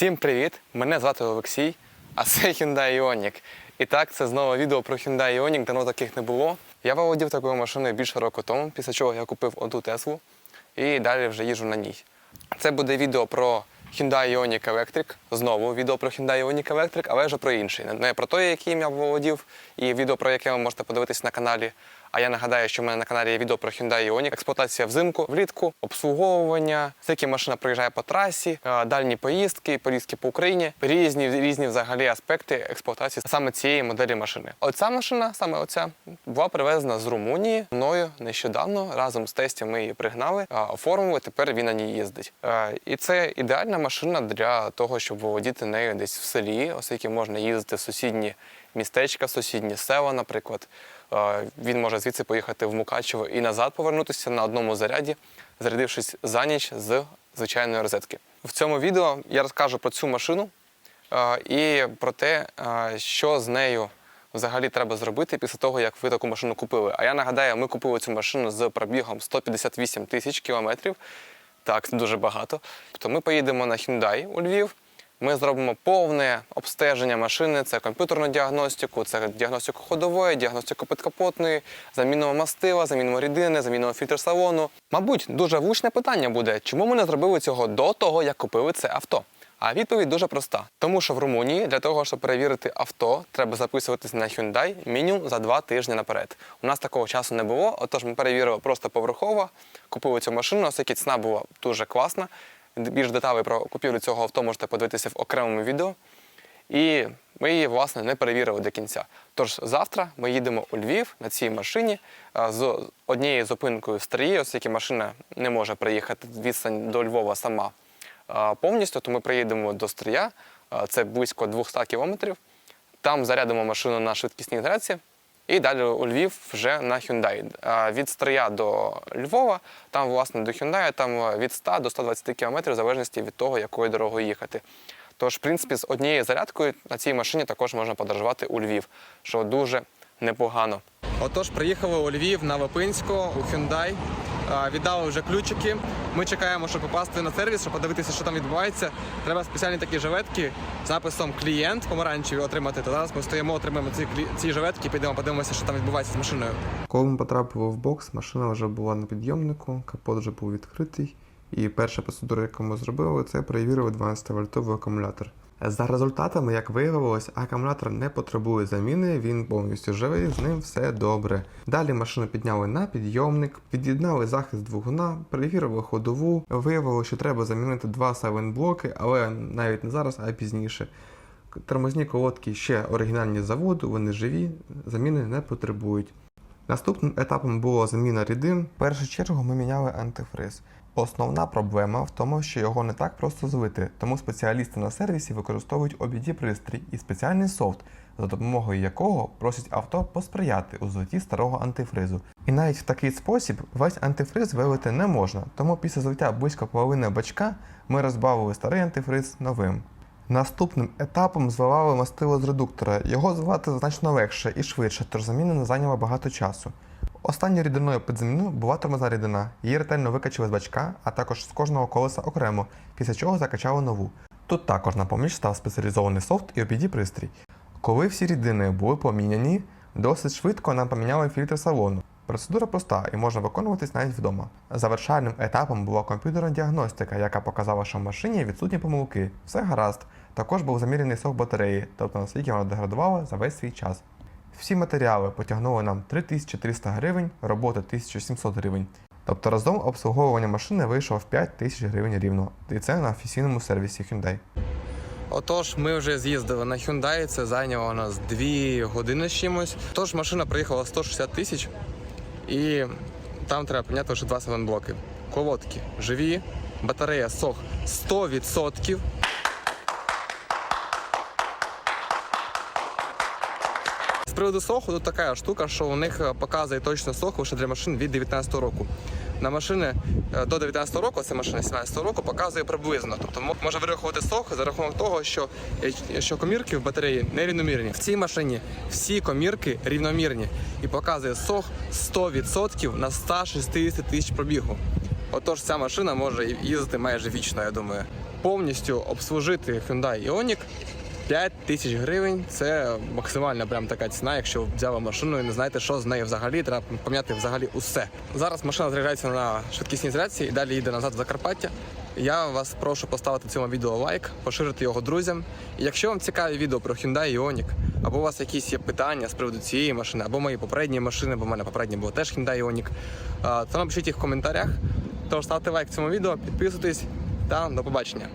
Всім привіт! Мене звати Олексій, а це Hyundai Ioniq. І так, це знову відео про Hyundai Ioniq, давно таких не було. Я володів такою машиною більше року тому, після чого я купив одну Теслу і далі вже їжу на ній. Це буде відео про Hyundai Ioniq Electric. Знову відео про Hyundai Ioniq Electric, але вже про інший. Не про той, яким я володів, і відео, про яке ви можете подивитись на каналі. А я нагадаю, що в мене на каналі є відео про Hyundai Ioniq, експлуатація взимку, влітку, обслуговування, скільки машина проїжджає по трасі, е, дальні поїздки, поїздки по Україні, різні різні взагалі аспекти експлуатації саме цієї моделі машини. Оця машина, саме оця, була привезена з Румунії мною нещодавно. Разом з тестів ми її пригнали, оформили. Тепер він на ній їздить. Е, І це ідеальна машина для того, щоб володіти нею десь в селі, оскільки можна їздити в сусідні містечка, сусідні села, наприклад. Е, Він може звідси поїхати в Мукачево і назад повернутися на одному заряді, зарядившись за ніч з звичайної розетки. В цьому відео я розкажу про цю машину е, і про те, е, що з нею взагалі треба зробити після того, як ви таку машину купили. А я нагадаю, ми купили цю машину з пробігом 158 тисяч кілометрів. Так, це дуже багато. Тобто ми поїдемо на Hyundai у Львів. Ми зробимо повне обстеження машини, це комп'ютерну діагностику, це діагностику ходової, діагностику підкапотної, заміну мастила, заміну рідини, заміну фільтр салону. Мабуть, дуже влучне питання буде, чому ми не зробили цього до того, як купили це авто? А відповідь дуже проста. Тому що в Румунії для того, щоб перевірити авто, треба записуватись на Hyundai мінімум за два тижні наперед. У нас такого часу не було, отож ми перевірили просто поверхово, купили цю машину, оскільки ціна була дуже класна. Більш деталей про купівлю цього авто можете подивитися в окремому відео. І ми її, власне, не перевірили до кінця. Тож завтра ми їдемо у Львів на цій машині з однією зупинкою в Стрії, оскільки машина не може приїхати відстань до Львова сама повністю, то ми приїдемо до Стрия, це близько 200 кілометрів. Там зарядимо машину на швидкісній зарядці і далі у Львів вже на Hyundai. Від Стрия до Львова, там, власне, до Hyundai, там від 100 до 120 кілометрів, в залежності від того, якою дорогою їхати. Тож, в принципі, з однією зарядкою на цій машині також можна подорожувати у Львів, що дуже непогано. Отож, приїхали у Львів на Липинську у Hyundai. Віддали вже ключики. Ми чекаємо, щоб попасти на сервіс, щоб подивитися, що там відбувається. Треба спеціальні такі жилетки з написом клієнт помаранчеві отримати. То зараз ми стоїмо, отримаємо ці, клі- ці жилетки і підемо подивимося, що там відбувається з машиною. Коли ми потрапили в бокс, машина вже була на підйомнику, капот вже був відкритий. І перша процедура, яку ми зробили, це перевірили 12-вольтовий акумулятор. За результатами, як виявилось, акумулятор не потребує заміни, він повністю живий, з ним все добре. Далі машину підняли на підйомник, під'єднали захист двигуна, перевірили ходову. Виявилося, що треба замінити два сайлент-блоки, але навіть не зараз, а пізніше. Тормозні колодки ще оригінальні з заводу, вони живі, заміни не потребують. Наступним етапом була заміна рідин. В першу чергу ми міняли антифриз. Основна проблема в тому, що його не так просто злити, тому спеціалісти на сервісі використовують обіді пристрій і спеціальний софт, за допомогою якого просять авто посприяти у злитті старого антифризу. І навіть в такий спосіб весь антифриз вилити не можна, тому після злиття близько половини бачка ми розбавили старий антифриз новим. Наступним етапом зливали мастило з редуктора. Його зливати значно легше і швидше, тож заміна не зайняла багато часу. Останньою рідиною під заміну була тормозна рідина. Її ретельно викачали з бачка, а також з кожного колеса окремо, після чого закачали нову. Тут також на поміч став спеціалізований софт і обіді пристрій. Коли всі рідини були поміняні, досить швидко нам поміняли фільтр салону. Процедура проста і можна виконуватись навіть вдома. Завершальним етапом була комп'ютерна діагностика, яка показала, що в машині відсутні помилки. Все гаразд. Також був замірений сок батареї, тобто наскільки вона деградувала за весь свій час. Всі матеріали потягнули нам 3300 гривень, робота 1700 гривень. Тобто разом обслуговування машини вийшло в 5000 гривень рівно. І це на офіційному сервісі Hyundai. Отож, ми вже з'їздили на Hyundai, це зайняло нас 2 години з чимось. Тож машина приїхала 160 тисяч, і там треба поміняти лише два блоки. Колодки живі, батарея сох 100%. Приводу соху тут така штука, що у них е, показує точно сох лише для машин від 19 року. На машини е, до 19 року, це машина 17 року, показує приблизно. Тобто може вирахувати сох за рахунок того, що, е, що комірки в батареї нерівномірні. В цій машині всі комірки рівномірні і показує сох 100% на 160 тисяч пробігу. Отож, ця машина може їздити майже вічно, я думаю. повністю обслужити Hyundai Ioniq 5 тисяч гривень це максимальна прям така ціна, якщо взяли машину і не знаєте, що з нею взагалі, треба поміняти взагалі усе. Зараз машина заряджається на швидкісній зарядці і далі їде назад в Закарпаття. Я вас прошу поставити цьому відео лайк, поширити його друзям. І якщо вам цікаві відео про Hyundai Ioniq, або у вас якісь є питання з приводу цієї машини, або мої попередні машини, бо в мене попередні було теж Hyundai Ioniq, то напишіть їх в коментарях. Тож ставте лайк цьому відео, підписуйтесь та до побачення.